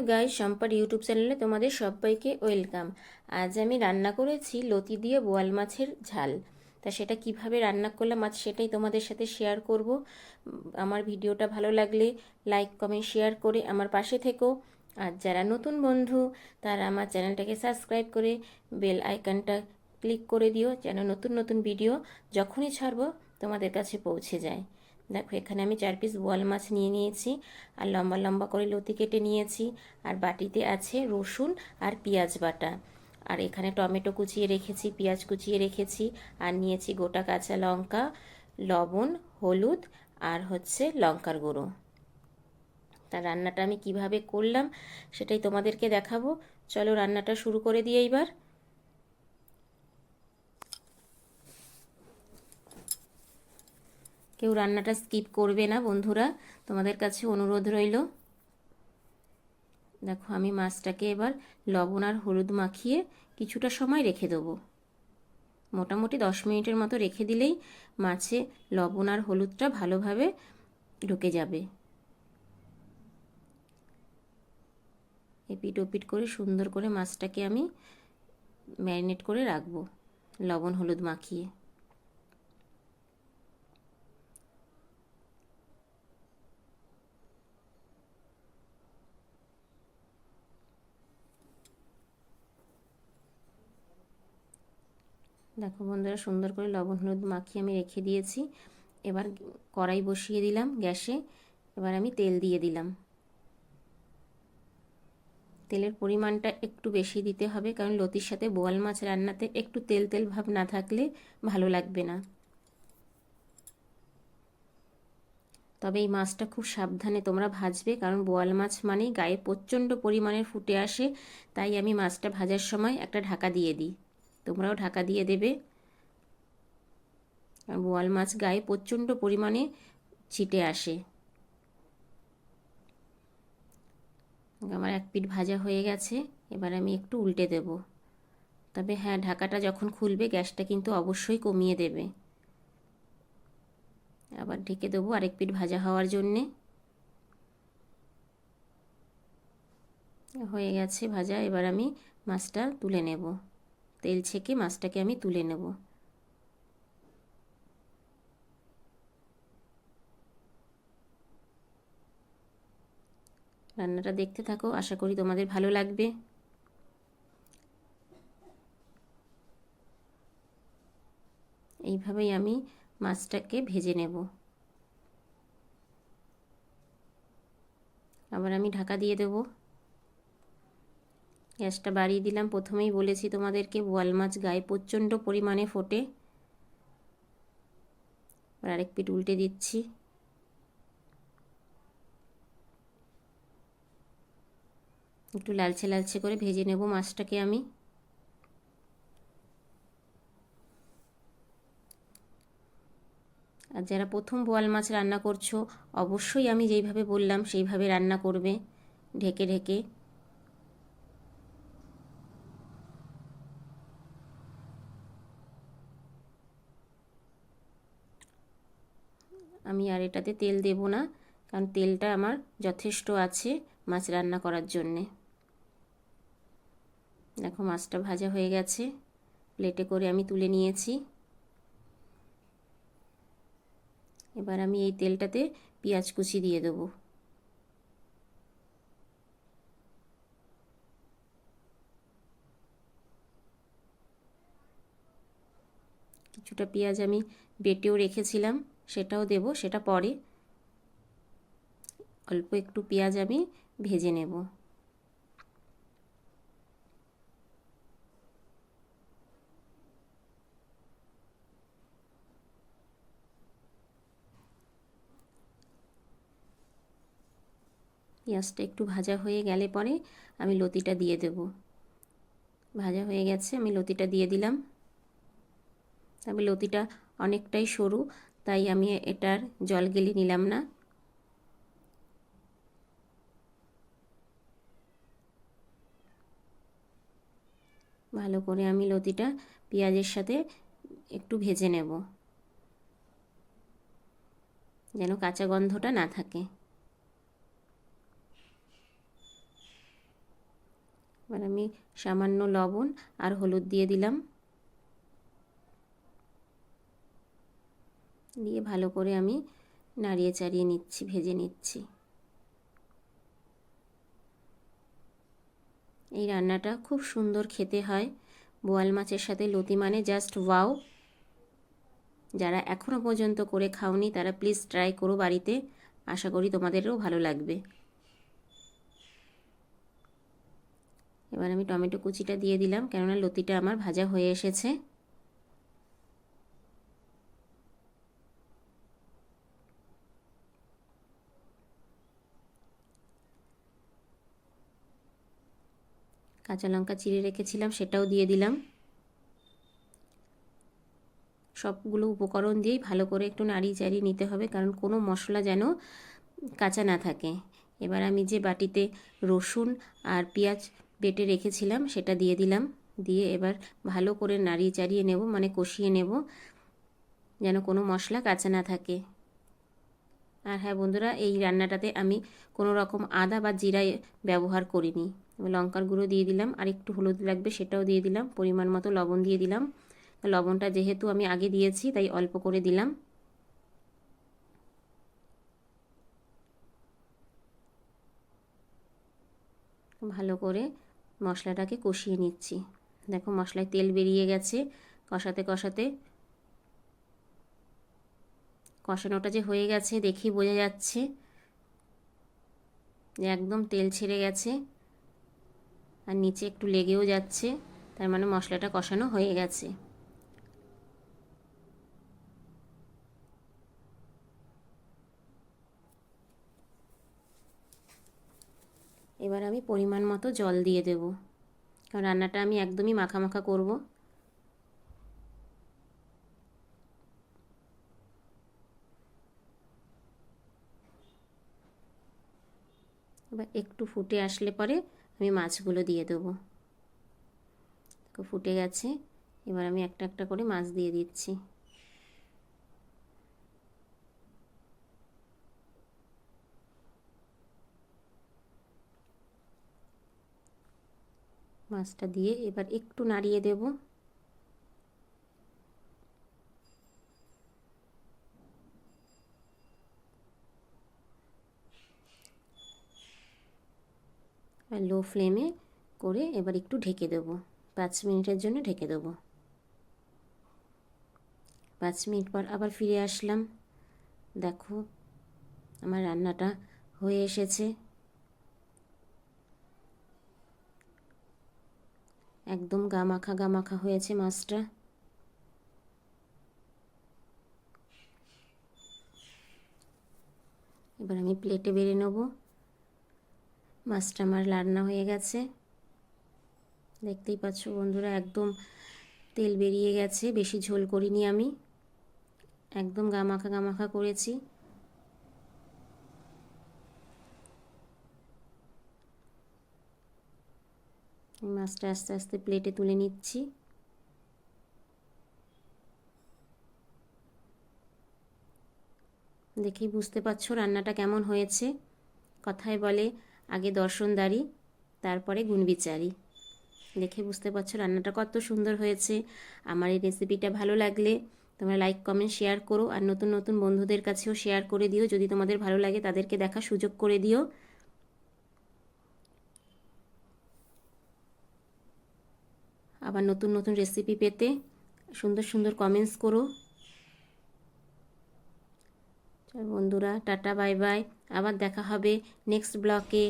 Hello guys সম্পার YouTube চ্যানেলে তোমাদের সবাইকে ওয়েলকাম। আজ আমি রান্না করেছি লতি দিয়ে বোয়াল মাছের ঝাল। তা সেটা কীভাবে রান্না করলাম আজ সেটাই তোমাদের সাথে শেয়ার করব। আমার ভিডিওটা ভালো লাগলে লাইক কমেন্ট শেয়ার করে আমার পাশে থেকো। আর যারা নতুন বন্ধু, তারা আমার চ্যানেলটাকে সাবস্ক্রাইব করে বেল আইকনটা ক্লিক করে দিও যেন নতুন নতুন ভিডিও যখনই ছাড়বো তোমাদের কাছে পৌঁছে যায়। দেখো, এখানে আমি চার পিস বোয়াল মাছ নিয়ে নিয়েছি, আর লম্বা লম্বা করে লতি কেটে নিয়েছি, আর বাটিতে আছে রসুন আর পেঁয়াজ বাটা। আর এখানে টমেটো কুচিয়ে রেখেছি, পেঁয়াজ কুচিয়ে রেখেছি, আর নিয়েছি গোটা কাঁচা লঙ্কা, লবণ, হলুদ, আর হচ্ছে লঙ্কার গুঁড়ো। তা রান্নাটা আমি কীভাবে করলাম সেটাই তোমাদেরকে দেখাবো। চলো রান্নাটা শুরু করে দিই এইবার। কেউ রান্নাটা স্কিপ করবে না, বন্ধুরা। তোমাদের কাছে অনুরোধ রইল। দেখো, আমি মাছটাকে এবার লবণ আর হলুদ মাখিয়ে কিছুটা সময় রেখে দেবো। মোটামুটি দশ মিনিটের মতো রেখে দিলেই মাছে লবণ আর হলুদটা ভালোভাবে ঢুকে যাবে। এপিট ওপিট করে সুন্দর করে মাছটাকে আমি ম্যারিনেট করে রাখব, লবণ হলুদ মাখিয়ে। দেখো বন্ধুরা, সুন্দর করে লবণ হলুদ মাখিয়ে আমি রেখে দিয়েছি। এবার কড়াই বসিয়ে দিলাম গ্যাসে। এবার আমি তেল দিয়ে দিলাম। তেলের পরিমাণটা একটু বেশি দিতে হবে, কারণ লতির সাথে বোয়াল মাছ রান্নাতে একটু তেল তেল ভাব না থাকলে ভালো লাগবে না। তবে এই মাছটা খুব সাবধানে তোমরা ভাজবে, কারণ বোয়াল মাছ মানেই গায়ে প্রচণ্ড পরিমাণের ফুটে আসে, তাই আমি মাছটা ভাজার সময় একটা ঢাকা দিয়ে দিই। তোমরাও ঢাকা দিয়ে দেবে। আর বোয়াল মাছ গায়ে প্রচণ্ড পরিমাণে ছিটে আসে। আমার এক পিঠ ভাজা হয়ে গেছে, এবার আমি একটু উল্টে দেব। তবে হ্যাঁ ঢাকাটা যখন খুলবে, গ্যাসটা কিন্তু অবশ্যই কমিয়ে দেবে। আবার ঢেকে দেবো আরেক পিঠ ভাজা হওয়ার জন্যে। হয়ে গেছে ভাজা, এবার আমি মাছটা তুলে নেব। তেল ছেঁকে মাছটাকে আমি তুলে নেব। রান্নাটা দেখতে থাকো, আশা করি তোমাদের ভালো লাগবে। এইভাবেই আমি মাছটাকে ভেজে নেব। আবার আমি ঢাকা দিয়ে দেব। গ্যাসটা বাড়িয়ে দিলাম। প্রথমেই বলেছি তোমাদেরকে বোয়াল মাছ গায়ে প্রচণ্ড পরিমাণে ফোটে। আর আরেক পিঠ উল্টে দিচ্ছি। একটু লালচে লালচে করে ভেজে নেব মাছটাকে আমি। আর যারা প্রথম বোয়াল মাছ রান্না করছ, অবশ্যই আমি যেইভাবে বললাম, সেইভাবে রান্না করবে। ঢেকে ঢেকে। আমি আর এটাতে তেল দেব না, কারণ তেলটা আমার যথেষ্ট আছে মাছ রান্না করার জন্যে। দেখো মাছটা ভাজা হয়ে গেছে, প্লেটে করে আমি তুলে নিয়েছি। এবার আমি এই তেলটাতে পেঁয়াজ কুচি দিয়ে দেবো। কিছুটা পেঁয়াজ আমি বেটেও রেখেছিলাম। সেটাও দেব, সেটা পরে অল্প একটু পেঁয়াজ আমি ভেজে নেব। পেঁয়াজটা একটু ভাজা হয়ে গেলে পরে আমি লতিটা দিয়ে দেব। ভাজা হয়ে গেছে, আমি লতিটা দিয়ে দিলাম। তবে লতিটা অনেকটাই সরু তাই আমি এটার জল গেলে নিলাম না। ভালো করে আমি লতিটা পেঁয়াজের সাথে একটু ভেজে নেব, যেন কাঁচা গন্ধটা না থাকে। এবার আমি সামান্য লবণ আর হলুদ দিয়ে দিলাম। দিয়ে ভালো করে আমি নাড়িয়ে চাড়িয়ে নিচ্ছি, ভেজে নিচ্ছি। এই রান্নাটা খুব সুন্দর খেতে হয়। বোয়াল মাছের সাথে লতি মানে জাস্ট ওয়াও যারা এখনও পর্যন্ত করে খাওনি, তারা প্লিজ ট্রাই করো বাড়িতে। আশা করি তোমাদেরও ভালো লাগবে। এবার আমি টমেটো কুচিটা দিয়ে দিলাম, কেননা লতিটা আমার ভাজা হয়ে এসেছে। কাঁচা লঙ্কা চিড়ে রেখেছিলাম, সেটাও দিয়ে দিলাম। সবগুলো উপকরণ দিয়েই ভালো করে একটু নাড়িয়ে চাড়িয়ে নিতে হবে, কারণ কোনো মশলা যেন কাঁচা না থাকে। এবার আমি যে বাটিতে রসুন আর পেঁয়াজ বেটে রেখেছিলাম, সেটা দিয়ে দিলাম। দিয়ে এবার ভালো করে নাড়িয়ে চাড়িয়ে নেব মানে কষিয়ে নেব, যেন কোনো মশলা কাঁচা না থাকে। আর হ্যাঁ বন্ধুরা, এই রান্নাটাতে আমি কোনো রকম আদা বা জিরা ব্যবহার করিনি। লঙ্কার গুঁড়ো দিয়ে দিলাম, আর একটু হলুদ লাগবে সেটাও দিয়ে দিলাম, পরিমাণ মতো লবণ দিয়ে দিলাম। লবণটা যেহেতু আমি আগে দিয়েছি, তাই অল্প করে দিলাম। ভালো করে মশলাটাকে কষিয়ে নিচ্ছি। দেখো মশলায় তেল বেরিয়ে গেছে, কষাতে কষাতে। কষানোটা যে হয়ে গেছে দেখি বোঝা যাচ্ছে একদম তেল ছেড়ে গেছে। আর নিচে একটু লেগেও যাচ্ছে। তার মানে মশলাটা কষানো হয়ে গেছে। এবার আমি পরিমাণ মতো জল দিয়ে দেব। কারণ রান্নাটা আমি একদমই মাখা মাখা করব। এবার একটু ফুটে আসলে পরে আমি মাছগুলো দিয়ে দেবো। ফুটে গেছে। এবার আমি একটা একটা করে মাছ দিয়ে দিচ্ছি। মাছটা দিয়ে এবার একটু নাড়িয়ে দেব। লো ফ্লেমে করে এবার একটু ঢেকে দেব। পাঁচ মিনিটের জন্য ঢেকে দেব। পাঁচ মিনিট পর আবার ফিরে আসলাম। দেখো, আমার রান্নাটা হয়ে এসেছে। একদম গা মাখা গা মাখা হয়েছে মাছটা। এবার আমি প্লেটে বেড়ে নেব। মাছটা আমার রান্না হয়ে গেছে। দেখতেই পাচ্ছ বন্ধুরা, একদম তেল বেরিয়ে গেছে, বেশি ঝোল করিনি আমি। একদম গামাখা গামাখা করেছি। মাছটা আস্তে আস্তে প্লেটে তুলে নিচ্ছি। দেখেই বুঝতে পারছ রান্নাটা কেমন হয়েছে। কথায় বলে আগে দর্শনদারি তারপরে গুণবিচারি দেখে বুঝতে পারছ রান্নাটা কত সুন্দর হয়েছে। আমার এই রেসিপিটা ভালো লাগলে তোমরা লাইক কমেন্ট শেয়ার করো আর নতুন নতুন বন্ধুদের কাছেও শেয়ার করে দিও। যদি তোমাদের ভালো লাগে তাদেরকে দেখা সুযোগ করে দিও। আবার নতুন নতুন রেসিপি পেতে সুন্দর সুন্দর কমেন্টস করো। বন্ধুরা, টাটা বাই বাই আবার দেখা হবে নেক্সট ব্লকে